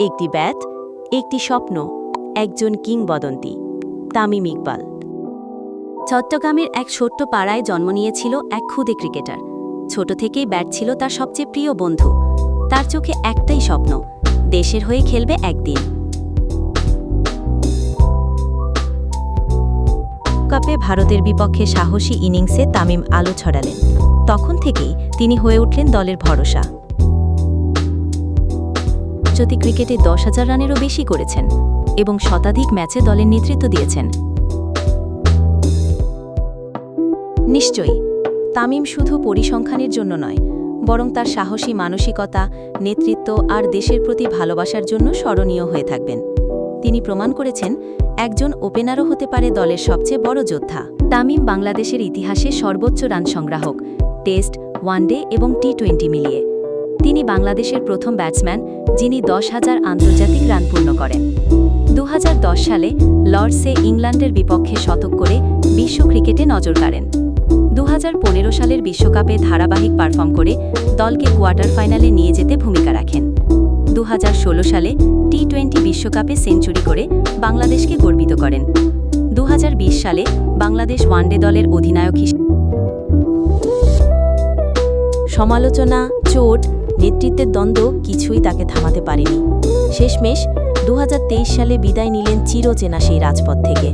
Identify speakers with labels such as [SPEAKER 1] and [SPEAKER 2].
[SPEAKER 1] একটি ব্যাট একটি স্বপ্ন, একজন কিংবদন্তি, তামিম ইকবাল। চট্টগ্রামের এক ছোট্ট পাড়ায় জন্ম নিয়েছিল এক ক্ষুদে ক্রিকেটার। ছোট থেকেই ব্যাট ছিল তার সবচেয়ে প্রিয় বন্ধু। তার চোখে একটাই স্বপ্ন, দেশের হয়ে খেলবে একদিন। কাপে ভারতের বিপক্ষে সাহসী ইনিংসে তামিম আলো ছড়ালেন। তখন থেকেই তিনি হয়ে উঠলেন দলের ভরসা। যদি ক্রিকেটে দশ হাজার রানেরও বেশি করেছেন এবং শতাধিক ম্যাচে দলের নেতৃত্ব দিয়েছেন। নিশ্চয়ই, তামিম শুধু পরিসংখ্যানের জন্য নয়, বরং তার সাহসী মানসিকতা, নেতৃত্ব আর দেশের প্রতি ভালোবাসার জন্য স্মরণীয় হয়ে থাকবেন। তিনি প্রমাণ করেছেন, একজন ওপেনারও হতে পারে দলের সবচেয়ে বড় যোদ্ধা। তামিম বাংলাদেশের ইতিহাসে সর্বোচ্চ রান সংগ্রাহক, টেস্ট, ওয়ানডে এবং টি টোয়েন্টি মিলিয়ে। তিনি বাংলাদেশের প্রথম ব্যাটসম্যান, যিনি দশ হাজার আন্তর্জাতিক রান পূর্ণ করেন। দু হাজার দশ সালে লর্ডসে ইংল্যান্ডের বিপক্ষে শতক করে বিশ্ব ক্রিকেটে নজর কাড়েন। দু হাজার পনেরো সালের বিশ্বকাপে ধারাবাহিক পারফর্ম করে দলকে কোয়ার্টার ফাইনালে নিয়ে যেতে ভূমিকা রাখেন। দু হাজার ষোলো সালে টি টোয়েন্টি বিশ্বকাপে সেঞ্চুরি করে বাংলাদেশকে গর্বিত করেন। দু হাজার বিশ সালে বাংলাদেশ ওয়ানডে দলের অধিনায়ক হিসেবে সমালোচনা, চোট নেতৃত্বের দ্বন্দ্ব কিছুই তাকে থামাতে পারেনি। শেষমেশ দু হাজার তেইশ সালে বিদায় নিলেন চিরচেনা সেই রাজপথ থেকে।